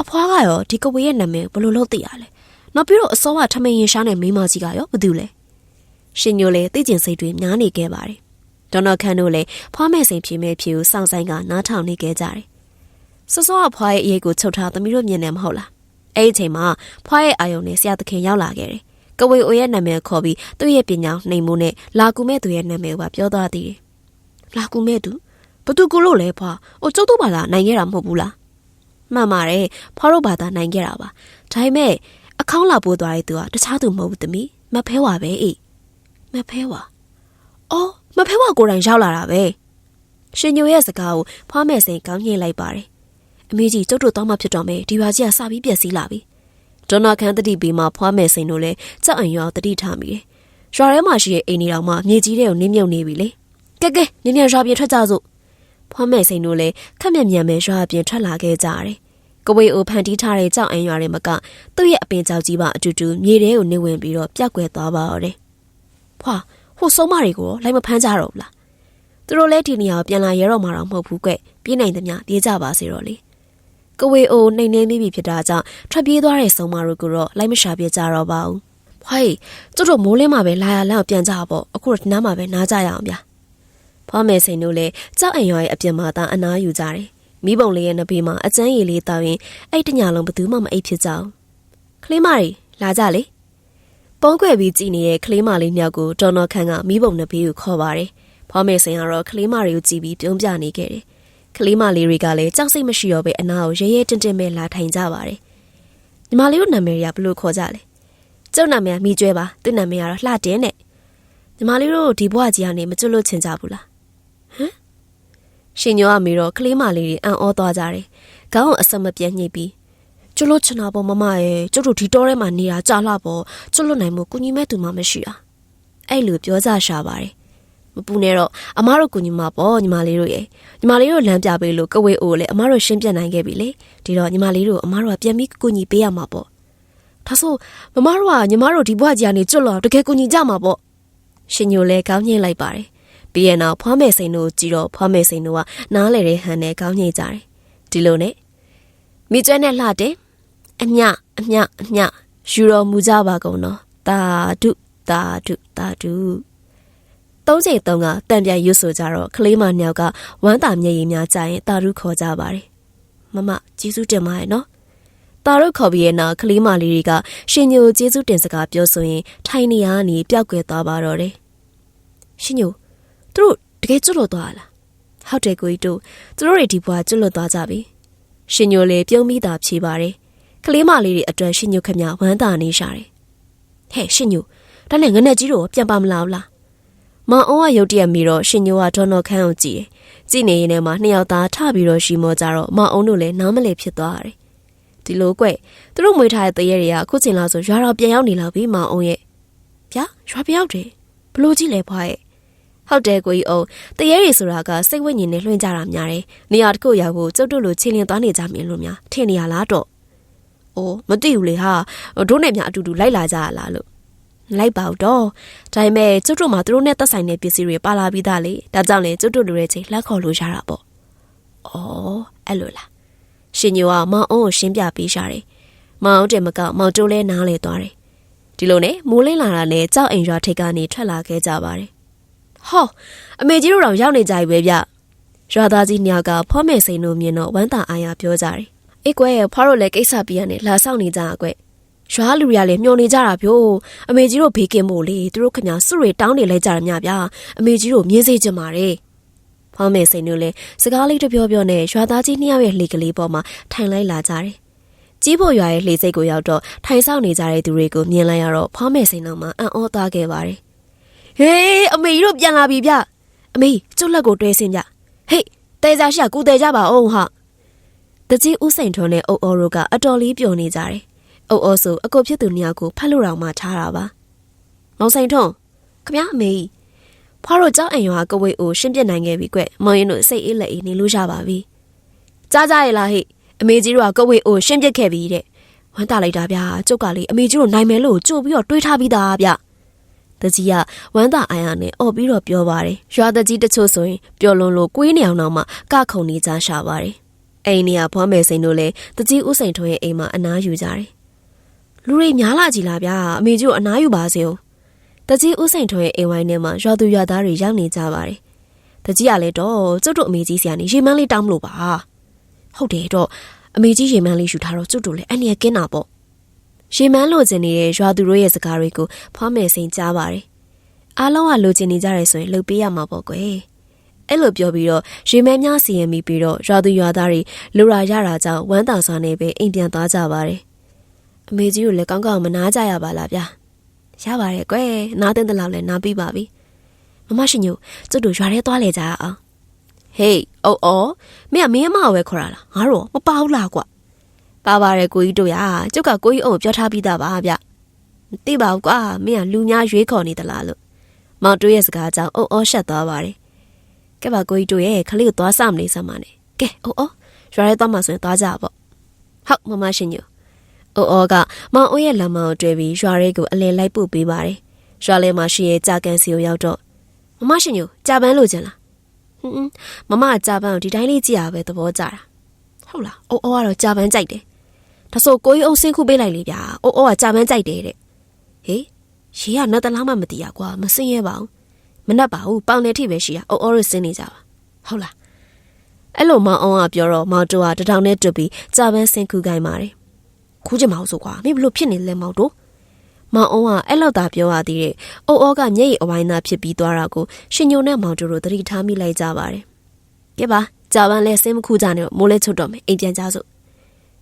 အဖွာကရောဒီကဝေရဲ့နာမည်ဘယ်လိုလုပ်သိရလဲ။နောက်ပြီးတော့အစောကထမင်းရင်ရှားနဲ့မိန်းမကြီးကရောဘာတူလဲ။ရှင်ညိုလည်းသိကျင်စိတ်တွေများနေခဲ့ပါတယ်။ဒေါ်နော်ခန်တို့လည်းဖွားမဲ့စိန်ဖြေမဲ့ဖြေကိုစောင့်ဆိုင်ကနားထောင်နေခဲ့ကြတယ်။စောစောကဖွားရဲ့အရေးကိုချုပ်ထားသမီးတို့မြင်နေမဟုတ်လား။အဲ့ဒီအချိန်မှာဖွားရဲ့အာယုံနဲ့ဆရာသခင်ရောက်လာခဲ့တယ်။ကဝေအိုရဲ့နာမည်ခေါ်ပြီးသူ့ရဲ့ပညာနှိမ်မှုနဲ့လာကူမဲ့သူရဲ့နာမည်ကိုပါပြောသွားသေးတယ်။ လာကူမဲ့သူဘသူကူလို့လဲဖွား။အိုကျုပ်တို့ဘာလားနိုင်ခဲ့တာမဟုတ်ဘူးလား။မှန်ပါတယ်ဖွားတို့ဘာသာနိုင်ခဲ့တာပါ။ဒါပေမဲ့အခေါင်းလာပိုးသွားတဲ့သူကတခြားသူမဟုတ်ဘူးသမီးမဖဲဝါပဲအေးမဖဲဝါအော်မဖဲဝါကိုယ်တိုင်ရောက်လာတာပဲရှင်ညိုရဲ့စကားကိုဖွားမဲ့စိန်ကောင်းညှိလိုက်ပါတယ်အမေကြီးကျုပ်တို့တောင်းမှဖြစ်တော့မယ်ဒီရွာကြီးကစပြီးပြက်စီးလာပြီဒေါနာခန်းတတိပေမှာဖွားမဲ့စိန်တို့လည်းကြောက်အံရွာတတိထားမိတယ်ရွာထဲမှာရှိတဲ့အိမ်တွေတောင်မှမြေကြီးတွေကိုနင်းမြုပ်နေပြီလေ ကဲကဲမြင်မြန်ရွာပြင်ထွက်ကြစို့ဖွားမဲ့စိန်တို့လည်းခက်မြက်မြန်ပဲရွာပြင်ထွက်လာခဲ့ကြတယ်ကဝေအိုဖန်တီးထားတဲ့ကြောက်အံရွာတွေမကသူ့ရဲ့အပင်ကြောက်ကြီးပါအတူတူမြေထဲကိုနေဝင်ပြီးတော့ပြက်ကွယ်သွားပါတော့တယ်။ဖွာဟိုဆုံးမတွေကိုလိုက်မဖမ်းကြတော့ဘူးလား။သူတို့လည်းဒီနေရာကိုပြန်လာရဲတော့မှာတော့မဟုတ်ဘူးကွ။ပြေးနိုင်သမျှပြေးကြပါစေတော့လေ။ကဝေအိုနှိမ်နှင်းမိပြီဖြစ်တာကြောင့်ထွက်ပြေးသွားတဲ့ဆုံးမတို့ကတော့လိုက်မရှာပြေးကြတော့ပါဘူး။ဖွာကျတို့မိုးလင်းမှာပဲလာရလန့်ပြန်ကြပေါ့။အခုတော့နားမှာပဲနားကြရအောင်ဗျာ။ ဖွာမယ်စိန်တို့လည်းကြောက်အံရွာရဲ့အပြင်မှာသာအနားယူကြတယ်။မိဘုံလေးရဲ့နဘေးမှာအကျန်းရည်လေးတောက်ရင်အဲ့တညလုံးဘသူမှမအိပ်ဖြစ်ကြအောင်ကလေးမတွေလာကြလေပုံးကွယ်ပြီးကြည်နေတဲ့ကလေးမလေးမြောက်ကိုဒေါ်နော်ခန့်ကမိဘုံနဘေးကိုခေါ်ပါတယ်ဖွားမေစင်ကတော့ကလေးမတွေကိုကြည်ပြီးပြုံးပြနေခဲ့တယ်ကလေးမလေးတွေကလည်းကြောက်စိတ်မရှိတော့ပဲအနာကိုရဲရဲတင်းတင်းပဲလာထိုင်ကြပါတယ်ညီမလေးတို့နာမည်တွေကဘလို့ခေါ်ကြလဲကျုပ်နာမည်ကမိကျွဲပါသူ့နာမည်ကတော့လှတင်းတဲ့ညီမလေးတို့ဒီဘွားကြီးကနေမကျွတ်လို့ချင်ကြဘူးလားဟမ် ရှင်ညိုကမေတော့ကလေးမလေးတွေအံ့ဩသွားကြတယ်။ခေါင်းအဆက်မပြတ်ညှိပြီးကျွလို့ချင်တာပေါ့မမရဲ့ကျုပ်တို့ဒီတောထဲမှာနေတာကြာလာပေါ့ကျွလို့နိုင်မှုကုညီမဲ့သူမှမရှိတာ။အဲ့လိုပြောကြရှာပါတယ်။မပူနဲ့တော့အမားတို့ကုညီမပေါ့ညီမလေးတို့ရဲ့ညီမလေးတို့လမ်းပြပေးလို့ကဝေအိုလည်းအမားတို့ရှင်းပြနိုင်ခဲ့ပြီလေ။ဒီတော့ညီမလေးတို့အမားတို့ကပြန်ပြီးကုညီပေးရမှာပေါ့။ဒါဆိုမမတို့ကညီမတို့ဒီဘွားကြီးကနေကျွတ်လို့တကယ်ကိုညီကြမှာပေါ့ရှင်ညိုလည်းကောင်းညှိလိုက်ပါတယ် ပြီးရင်တော့ဖွားမယ်စိန်တို့ကြည့်တော့ဖွားမယ်စိန်တို့ကနားလေတဲ့ဟန်နဲ့ကောင်းညှိကြတယ်ဒီလိုနဲ့မိကျွဲနဲ့လှတယ်အညအညအညယူတော်မူကြပါကုန်နော်တာဒုတာဒုတာဒုသုံးချိန်သုံးကတံပြန်ရွတ်ဆိုကြတော့ကလေးမနှစ်ယောက်ကဝမ်းသာမျက်ရည်များကြရင်တာရုခေါ်ကြပါတယ်မမကျေးဇူးတင်ပါတယ်နော်တာရုခေါ်ပြီးရဲ့နောက်ကလေးမလေးတွေကရှင်ညိုကျေးဇူးတင်စကားပြောဆိုရင်ထိုင်နေရကနေပျောက်ကွယ်သွားပါတော့တယ်ရှင်ညို သူတို့တကယ်ကျွတ်လို့သွားလားဟုတ်တယ်ကိုကြီးတို့သူတို့တွေဒီဘွားကျွတ်လို့သွားကြပြီရှင်ညိုလည်းပြုံးမိတာဖြေပါတယ်ကလေးမလေးတွေအတွက်ရှင်ညိုခမဝမ်းသာနေရှာတယ်ဟဲ့ရှင်ညိုဒါနဲ့ငနဲ့ကြီးတို့ပြန်ပါမလားလားမောင်အောင်ကရုတ်တရက်မီတော့ရှင်ညိုကဒေါ်နော်ခန်းကိုကြည့်တယ်ကြည့်နေရင်လည်းမှနှစ်ယောက်သားထပြီးတော့ရှိမောကြတော့မောင်အောင်တို့လည်းနားမလည်ဖြစ်သွားတယ်ဒီလိုကွသူတို့မွေးထားတဲ့တရေတွေကအခုချိန်လောက်ဆိုရွာတော့ပြန်ရောက်နေလောက်ပြီမောင်အောင်ရဲ့ဗျာရွာပြန်ရောက်တယ်ဘလို့ကြည့်လဲဖွားရဲ့ ဟုတ်တယ်ကိုကြီးအောင်တရေတွေဆိုတာကစိတ်ဝိညာဉ်နဲ့လွှင့်ကြတာများတယ်နေရာတစ်ခုရောက်ဖို့ကျုပ်တို့လိုချင်းလင်းသွားနေကြမြင်လို့များထင်နေရလားတော့အိုးမသိဘူးလေဟာတို့နဲ့များအတူတူလိုက်လာကြရလားလို့လိုက်ပါတော့ဒါပေမဲ့ကျုပ်တို့မှာသူတို့နဲ့သက်ဆိုင်တဲ့ပစ္စည်းတွေပါလာပြီးသားလေဒါကြောင့်လေကျုပ်တို့လိုတဲ့ချိန်လက်ခေါ်လို့ရတာပေါ့အော်အဲ့လိုလားရှင်ညိုကမောင်အောင်ကိုရှင်းပြပေးရှာတယ်မောင်အောင်တယ်မကမောင်တိုးလဲနားလေသွားတယ်ဒီလိုနဲ့မိုးလင်းလာတာနဲ့ကြောက်အိမ်ရွာထိပ်ကနေထွက်လာခဲ့ကြပါတယ် ဟောအမေကြီးတို့တော့ရောက်နေကြပြီပဲဗျရွာသားကြီးညောက်ကဖောမဲစိန်တို့မြင်တော့ဝမ်းသာအားရပြောကြတယ်အေးကွယ်ဖွားတို့လည်းကိစ္စပြီးရနေလာဆောင်နေကြအကွယ်ရွာလူတွေကလည်းမျောနေကြတာဗျို့အမေကြီးတို့ဘေးကင်းဖို့လေသူတို့ခင်ဗျာစွတွေတောင်းနေလိုက်ကြရမြဗျာအမေကြီးတို့မြင်းစေချင်ပါတယ်ဖောင်းမေစိန်တို့လည်းစကားလေးတပြောပြောနဲ့ရွာသားကြီးနှစ်ယောက်ရဲ့လှေကလေးပေါ်မှာထိုင်လိုက်လာကြတယ်ကြီးဖို့ရွာရဲ့လှေစိတ်ကိုရောက်တော့ထိုင်ဆောင်နေကြတဲ့သူတွေကိုမြင်လိုက်ရတော့ဖောင်းမေစိန်တို့မှအံ့ဩသွားခဲ့ပါတယ် ဟေးအမေကြီးတို့ပြန်လာပြီဗျအမေကျွတ်လက်ကိုတွဲစင်းဗျဟေးတဲကြရှာကူတဲကြပါအောင်ဟာတကြီးဦးစိန်ထွန်းနဲ့အုပ်အော်တို့ကအတော်လေးပျော်နေကြတယ်အုပ်အော်ဆိုအကိုဖြစ်သူနှစ်ယောက်ကိုဖတ်လို့တောင်မှထားတာပါ။မောင်ဆိုင်ထွန်းခမအမေဖွားတို့ကြောက်အံရွာကဝိတ်ကိုရှင်းပြနိုင်ခဲ့ပြီကွ။မောင်ရင်တို့စိတ်အေးလက်အေးနေလို့ရပါပြီ။ကြားကြရလားဟိအမေကြီးတို့ကကဝိတ်ကိုရှင်းပြခဲ့ပြီတဲ့။ဝမ်းတာလိုက်တာဗျာကျုပ်ကလေအမေကြီးတို့နိုင်မယ်လို့ကြို့ပြီးတော့တွေးထားပြီးသားဗျ။ တကြီးကဝမ်းသာအာရနဲ့អော်ပြီးတော့ပြောပါတယ်။ရွာတကြီးတချို့ဆိုရင်ပျော်လွန်လို့ကွေးနေအောင်တော့မှကခုန်နေကြရှာပါတယ်။အိမ်နေရဖွားမယ်စိန်တို့လည်းတကြီးဥစိန်ထွန်းရဲ့အိမ်မှာအနားယူကြတယ်။လူတွေများလာကြည်လားဗျာအမေကြီးကိုအနားယူပါစေဦးတကြီးဦးစိန်ထွန်းရဲ့အိမ်ဝိုင်းထဲမှာရွာသူရွာသားတွေရောက်နေကြပါတယ်တကြီးကလည်းတော့ကျုပ်တို့အမေကြီးဆရာနေရေမန်းလေးတောင်းမလို့ပါဟုတ်တယ်တော့အမေကြီးရေမန်းလေးယူထားတော့ကျုပ်တို့လည်းအနေရကင်းတာပေါ့ ရေမန်းလိုချင်နေတဲ့ရွာသူတို့ရဲ့စကားတွေကိုဖွားမယ်စိန်ကြားပါတယ်အားလုံးကလိုချင်နေကြတယ်ဆိုရင်လှုပ်ပေးရမှာပေါ့ကွယ်အဲ့လိုပြောပြီးတော့ရေမန်းများစီရင်ပြီးပြီးတော့ရွာသူရွာသားတွေလူရာရတာကြောင့်ဝမ်းသာစွာနဲ့ပဲအိမ်ပြန်သွားကြပါတယ်အမေကြီးကိုလည်းကောင်းကောင်းမနာကြရပါလားဗျာရပါတယ်ကွယ်နားတဲ့တလောက်လည်းနားပြီးပါပြီမမရှိညိုကျွတ်တို့ရွာထဲသွားလေကြအောင်ဟေးအော်အော်မင်းကမင်းအမကိုပဲခေါ်ရလားငါတို့မပါဘူးလားကွ ပါပါတယ်ကိုကြီးတို့ရကျုပ်ကကိုကြီးအုံပြောထားပြီးသားပါဗျမသိပါဘူးကွာမင်းကလူများရွေးခေါ်နေသလားလို့မောင်တို့ရဲ့စကားကြောင့်အော်အော်ရှက်သွားပါတယ်ကဲပါကိုကြီးတို့ရဲ့ခလေးကိုသွားစမနေစမ်းပါနဲ့ကဲအော်အော်ရွာထဲသွားမှဆိုရင်သွားကြပါပေါ့ဟုတ်မမရှိညိုအိုအောကမောင်အိုးရဲ့လက်မောင်တွေ့ပြီးရွာရဲကိုအလဲလိုက်ပို့ပေးပါတယ်။ရွာလဲမှာရှိရဲ့ကြာကန်စီကိုရောက်တော့မမရှင်ညိုကြာပန်းလို့ကျင်လား။ဟွန်းမမကြာပန်းကိုဒီတိုင်းလေးကြည့်ရပဲသဘောကျတာ။ဟုတ်လား။အိုအောကတော့ကြာပန်းကြိုက်တယ်။ ဒါဆိုကိုကြီးအုပ်ဆင်းခုပေးလိုက်လေဗျာ။အိုအောကကြာပန်းကြိုက်တယ်တဲ့။ဟေးရေကနတ်တလားမှမသိရကွာမစင်းရဲပါဘူး။မနှက်ပါဘူးပေါင်နေထိပဲရှိရ။အိုအောရစင်းနေကြပါ။ဟုတ်လား။အဲ့လိုမောင်အောင်ကပြောတော့မောင်တူကတထောင်နဲ့တွတ်ပြီးကြာပန်းဆင်းခုခိုင်းပါတယ်။ခိုးချင်မအောင်ဆိုကွာမင်းဘလို့ဖြစ်နေလဲမောင်တို့မောင်အောင်ကအဲ့လောက်သာပြောရသေးတယ်။အိုအောကမျက်ရည်အဝိုင်းသားဖြစ်ပြီးသွားတာကိုရှင်ညိုနဲ့မောင်တို့တို့သတိထားမိလိုက်ကြပါတယ်။ကဲပါကြာပန်းလဲဆင်းမခုကြနဲ့မိုးလဲချွတ်တော့မယ်အိမ်ပြန်ကြစို့။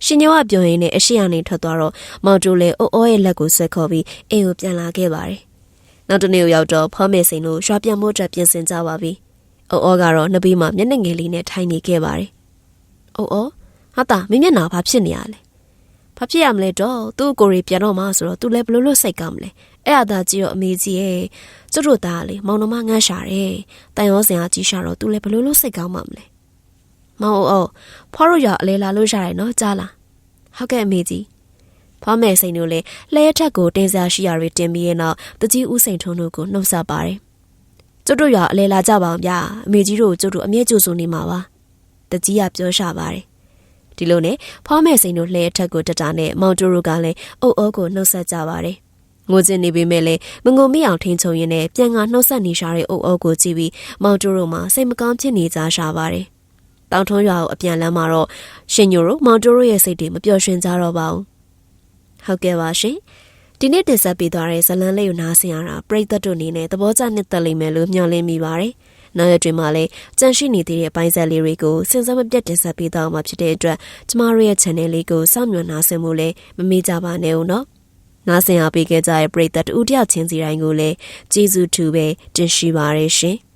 ရှင်ညိုကပြောရင်းနဲ့အရှိအနေထွက်သွားတော့မောင်တို့လည်းအိုအောရဲ့လက်ကိုဆွဲခေါ်ပြီးအိမ်ကိုပြန်လာခဲ့ပါတယ်။နောက်တနေ့ရောက်တော့ဖောမေစိန်တို့ရွာပြန်မို့အတွက်ပြင်ဆင်ကြပါပြီ။အိုအောကတော့နှစ်ပြီးမှမျက်နှာငယ်လေးနဲ့ထိုင်နေခဲ့ပါတယ်။အိုအောဟာတာမင်းမျက်နှာဘာဖြစ်နေရလဲ။ဘာဖြစ်ရမလဲတော့သူ့ကိုယ်ရီပြန်တော့မှဆိုတော့သူလည်းဘလို့လို့စိတ်ကောင်းမလဲ။အဲ့အသာကြီးရောအမေကြီးရဲ့ကျတို့သားလေမောင်နှမငှက်ရှာတယ်။တန်ရောစင်အားကြီးရှာတော့သူလည်းဘလို့လို့စိတ်ကောင်းမှမလဲ။ မောင်အိုဖွားရရအလဲလာလို့ရတယ်နော်ကြားလား။ဟုတ်ကဲ့အမေကြီး။ဖွားမဲ့စိန်တို့လည်းလဲထက်ကိုတင်းစားရှိရာတွေတင်ပြီးရဲ့နောက်တကြီးဦးစိန်ထုံးတို့ကိုနှုတ်ဆက်ပါတယ်။ကျုပ်တို့ရအလဲလာကြပါအောင်ဗျာ။အမေကြီးတို့ကျုပ်တို့အမြဲကြိုဆိုနေမှာပါ။တကြီးကပြောရှာပါတယ်။ဒီလိုနဲ့ဖွားမဲ့စိန်တို့လဲထက်ကိုတတာနဲ့မောင်တိုတို့ကလည်းအုပ်အိုးကိုနှုတ်ဆက်ကြပါတယ်။ငိုကျင်နေပေမဲ့လည်းမငုံမိအောင်ထိန်ချုံရင်းနဲ့ပြန်ကနှုတ်ဆက်နေရှာတဲ့အုပ်အိုးကိုကြည့်ပြီးမောင်တိုတို့မှစိတ်မကောင်းဖြစ်နေကြရှာပါတယ်။ တောင်ထွန်းရွာကိုအပြန်လမ်းမှာတော့ရှင်ညိုတို့မောင်တိုတို့ရဲ့စိတ်တွေမပျော်ရွှင်ကြတော့ပါဘူး။ဟုတ်ကဲ့ပါရှင်။ဒီနေ့တင်ဆက်ပေးသွားတဲ့ဇလန်းလေးကိုနားဆင်ရတာပရိသတ်တို့အနေနဲ့သဘောကျနှစ်သက်လိမ့်မယ်လို့မျှော်လင့်မိပါတယ်။နောက်ရက်တွေမှာလည်းကြန့်ရှိနေသေးတဲ့ပိုင်းဆက်လေးတွေကိုစဉ်ဆက်မပြတ်တင်ဆက်ပေးသွားမှာဖြစ်တဲ့အတွက်ကျမတို့ရဲ့ channel လေးကိုစောင့်မျှော်နားဆင်ဖို့လည်းမမေ့ကြပါနဲ့ဦးနော်။နားဆင်အားပေးခဲ့ကြတဲ့ပရိသတ်တူတယောက်ချင်းစီတိုင်းကိုလည်းကျေးဇူးထူပဲတင်ရှိပါရရှင်။